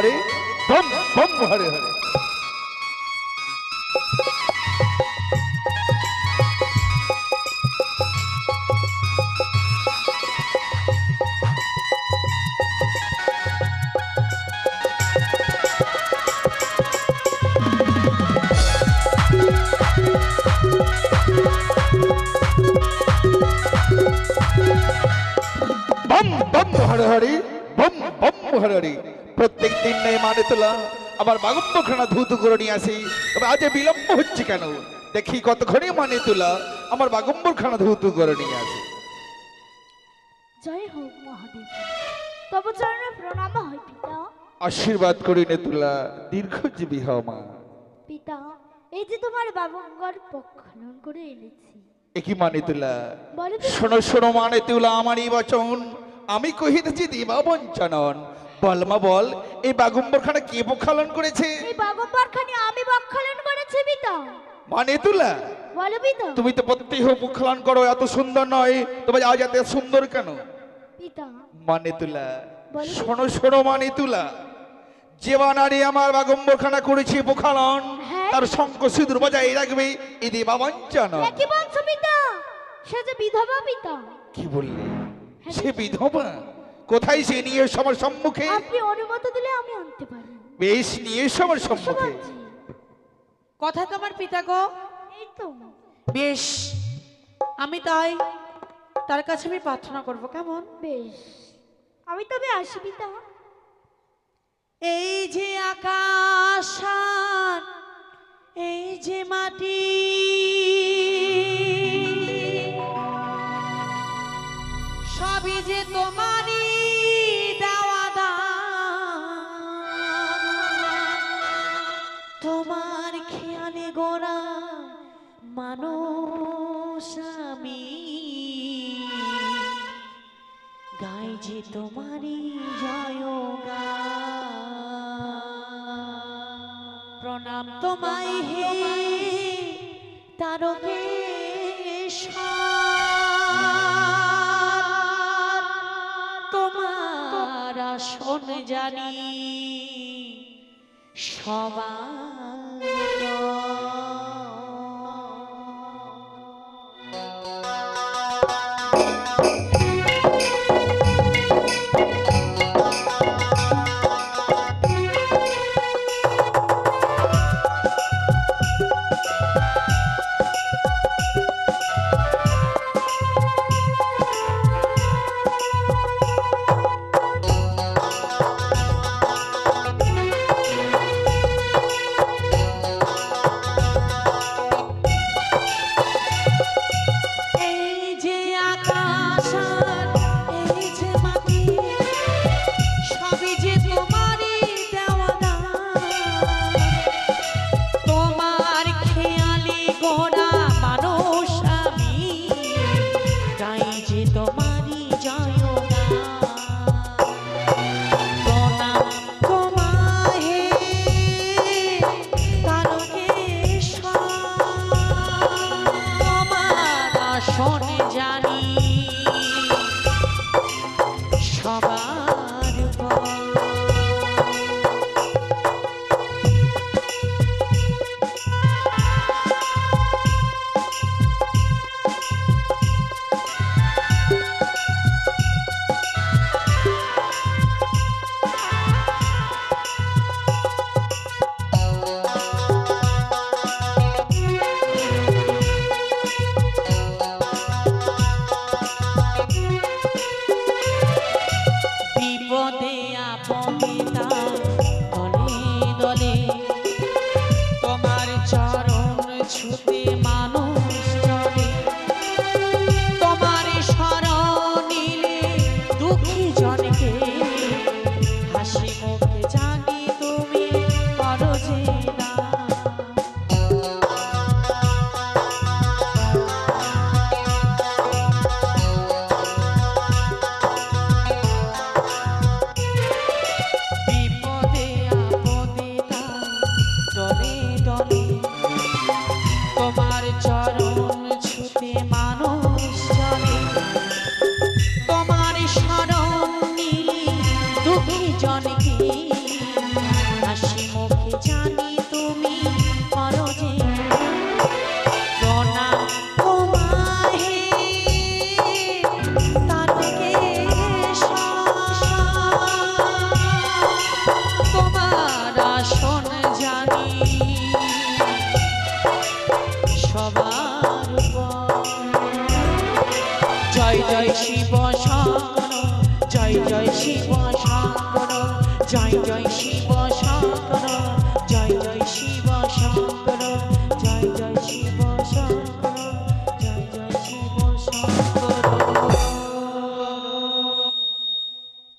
হরে বম বম হরে হরে। বম বম হরে হরে মানে তোলা আবার বাগম্বখানা ধুতু করে নিয়ে আসি। তবে আজ বিলম্ব হচ্ছে কেন? দেখি কতক্ষণে মানে তোলা আমার বাগম্বরখানা ধুতু করে নিয়ে আসি। জয় হোক মহাদেব। তব চরণে প্রণাম হয় পিতা। আশীর্বাদ করি নে তুলা। দীর্ঘজীবী হও মা। পিতা এই যে তোমার বাবঙ্গর পক্ষনন করে এনেছি। একই মানে তুলা শোনো শোনো মানে তুলা আমারই বচন। আমি কহিতেছি দিবা বঞ্চনন বল মা বল। এই বাগম্বরখানা কে প্রক্ষালন করেছে? এই বাগম্বরখানি আমি বক্ষলন করেছি পিতা মানে তুলা? বলো পিতা তুমি তো প্রত্যেক প্রক্ষালন করো এত সুন্দর নয়। তবে আজ এত সুন্দর কেন? পিতা মানে তুলা। শোনো শোনো মানে তুলা। যে বানারি আমার বাগম্বরখানা করেছে প্রক্ষালন হ্যাঁ। তার শঙ্খ সিঁদুর বজায় রাখবে এ দেবা বঞ্চনন এ কি বলছো পিতা সে যে বিধবা পিতা কি বললে? সে বিধবা? কোথায় সে নিয়ে এসো আমার সম্মুখে? আপনি অনুমতি দিলে আমি আনতে পারি। বেশ নিয়ে এসো আমার সম্মুখে। কথা তোমার পিতা গো। এই তো। বেশ আমি তাই তার কাছে আমি প্রার্থনা করব কেমন? বেশ আমি তবে আসি পিতা। এই যে আকাশ এই যে মাটি সবই যে তোমারই তোমার খেয়ালে গোড়া মানুষ আমি। গাই যে তোমারই জয় প্রণাম তোমায় হে তারকে তোমার আসন জানি। সবার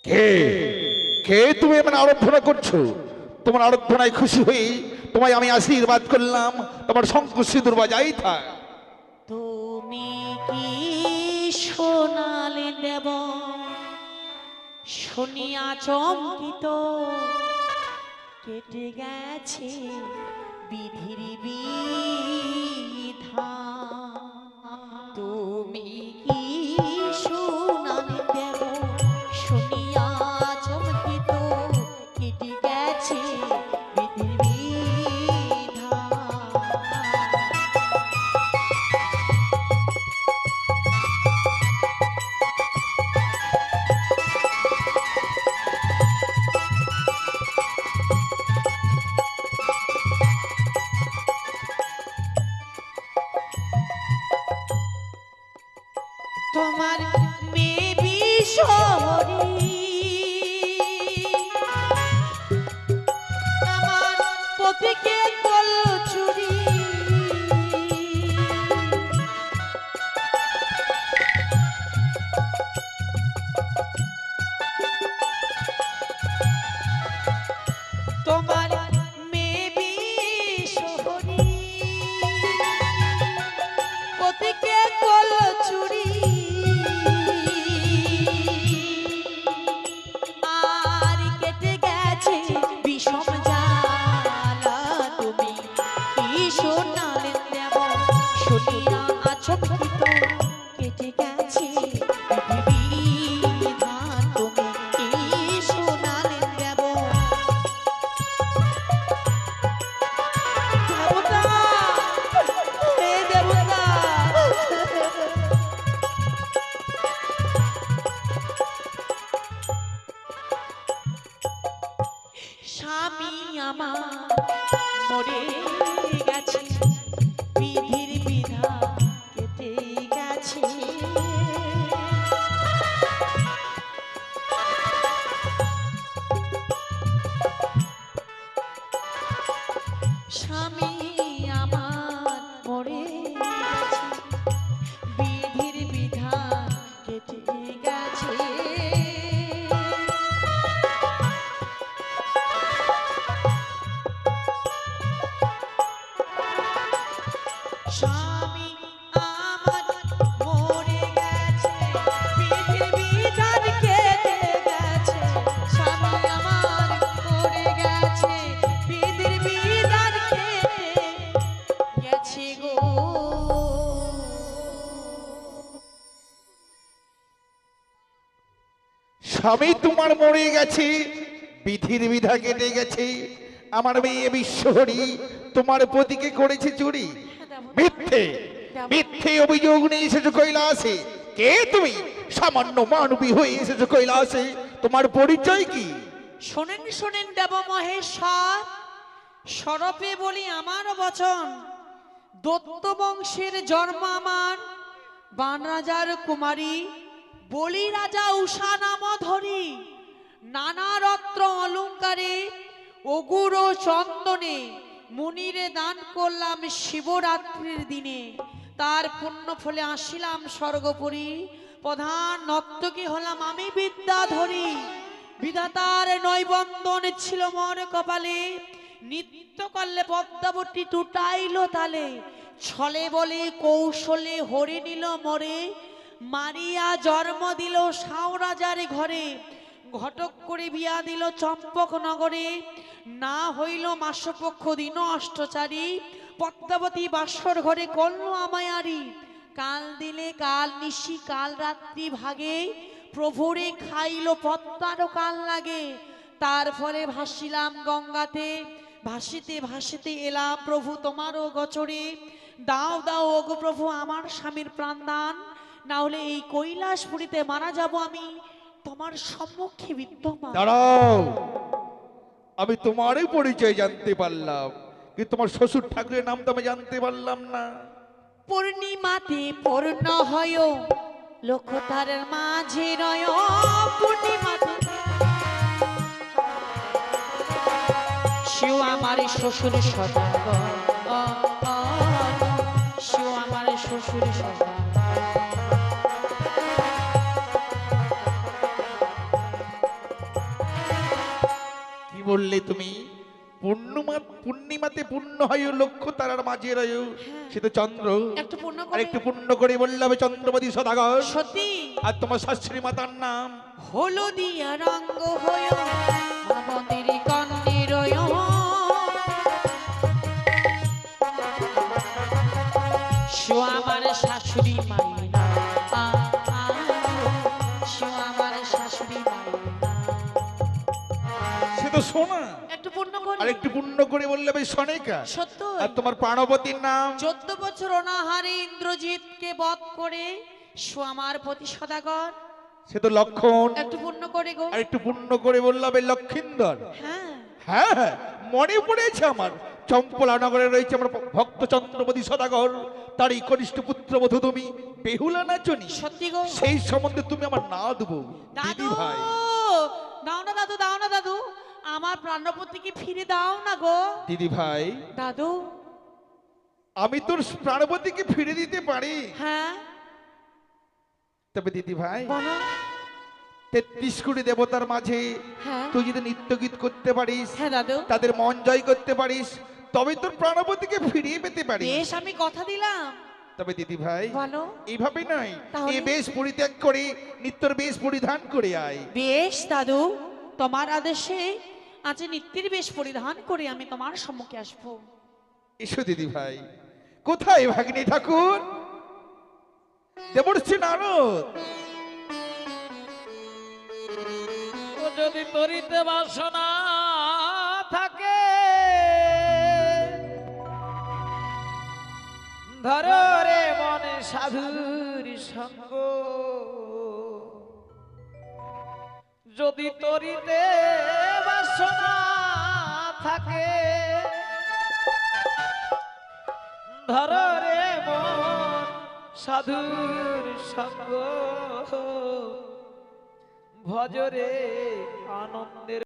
কে? কে তুমি এমন আরাধনা করছ? তোমার আরাধনায় খুশি হয়ে তোমায় আমি আশীর্বাদ করলাম, তোমার শঙ্খ সিঁদুর বাজাই থাক। তুমি কি সোনালে দেব? শুনিয়া চমকিত, কেটে গেছে বিধির বিধান স্বামী আমার মরে গেছে। বিধা স্বামী তোমার মরে গেছে। বিধির বিধা কেটে গেছে। আমার মেয়ে বিশ্বহরি, তোমার পতিকে করেছে চুরি। মিথ্যে মিথ্যে অভিযোগ নিয়ে এসেছ কৈলাসে। কে তুমি? সামান্য মানবী হয়ে এসেছ কৈলাসে। তোমার পরিচয় কি? শোনেন শোনেন দেব মহেশ্বর সরপে বলি আমার বচন। দত্ত বংশের জন্ম আমার বান রাজার কুমারী। বলি রাজা উষা নাম ধরি নানা রত্ন অলঙ্কারে, অগুর চন্দনে মুনিরে দান করলাম শিবরাত্রির দিনে। তার পুণ্য ফলে আসিলাম স্বর্গপুরী, প্রধান নর্তকী হলাম আমি বিদ্যাধরী। বিধাতার নৈবন্দন ছিল মর কপালে, নিত্য করলে পদ্মাবতী টুটাইল তালে। ছলে বলে কৌশলে হরে নিল মরে মারিয়া জন্ম দিল সাঁওরাজার ঘরে, ঘটক করে বিয়া দিল চম্পক নগরে। না হইল মাসপক্ষ দিন অষ্টচারী, পদ্মাবতী বাসর ঘরে করল আমায়ারি কাল দিলে কাল নিশি, কাল রাত্রি ভাগে, প্রভুরে খাইল পদ্মারও কাল লাগে। তারপরে ভাসিলাম গঙ্গাতে, ভাসিতে ভাসিতে এলাম প্রভু তোমারও গচরে। দাও দাও, ওগো প্রভু, আমার স্বামীর প্রাণদান। না হলে এই কৈলাসপুরীতে মারা যাব আমি তোমার সম্মুখে বিদ্যমান দাঁড়াও আমি তোমারই পরিচয় জানতে পারলাম কিন্তু তোমার শ্বশুর ঠাকুরের নাম তো আমি জানতে পারলাম না পূর্ণিমাতে পূর্ণ হয় লক্ষ্যতারের মাঝে রয় পূর্ণিমাতে শিও আমার শ্বশুর সদাগর শিও আমার শ্বশুর সদাগর বললে তুমি পূর্ণিমা পূর্ণিমাতে পূর্ণ হয় লক্ষ্য তারার মাঝে রয়। সে তো চন্দ্র। একটু পূর্ণ আর একটু পূর্ণ করে বললে হবে চন্দ্রপতি সদাগর। সত্যি আর তোমার শাশুড়ি মাতার নাম? হলদিয়া রঙ্গ হয় আমাদের একটু পূর্ণ করে বললে হবে সনেকা সত্য আর তোমার প্রাণবতীর নাম? চোদ্দ বছর অনাহারে ইন্দ্রজিৎকে বধ করে শো আমার প্রতি সদাগর। সে তো লক্ষণ। একটু পূর্ণ করে গো। আর একটু পূর্ণ করে বললে হবে লক্ষিন্দর। হ্যাঁ। হ্যাঁ হ্যাঁ মনে পড়েছে আমার। চম্পলা নগরে রয়েছে আমার ভক্ত চন্দ্রপতি সদাগর। তারই কনিষ্ঠ পুত্রবধূ তুমি বেহুলা নাচনি সত্যি গো। সেই সম্বন্ধে তুমি আমার না দেবো দাদু ভাই। দাও না দাদু দাও না দাদু। আমার প্রাণপতিকে ফিরে দাও না গো। দিদি ভাই দাদু। আমি তোর প্রাণপতিকে ফিরে দিতে পারি। হ্যাঁ। তবে দিদি ভাই বলো। তেত্রিশ কোটি দেবতার মাঝে হ্যাঁ। তুই যদি নৃত্য গীত করতে পারিস হ্যাঁ তাদের মন জয় করতে পারিস তবে তোর প্রাণপতিকে ফিরিয়ে পেতে পারিস। বেশ আমি কথা দিলাম। তবে দিদি ভাই এইভাবে নয়? এ বেশ পরিত্যাগ করে নিত্যর বেশ পরিধান করে আয়। বেশ দাদু। তোমার আদেশে আজ নিত্যের বেশ পরিধান করে আমি তোমার সম্মুখে আসব। এসো দিদি ভাই কোথায় ভাগ্নি ঠাকুর? দেবর্ষি নারদ। ও যদি তরিতে বাসনা থাকে ধরো রে মনে সাধুর সঙ্গ। যদি তরিতে বাসনা থাকে ধরো রে মন সাধুর সঙ্গ। ভজরে আনন্দের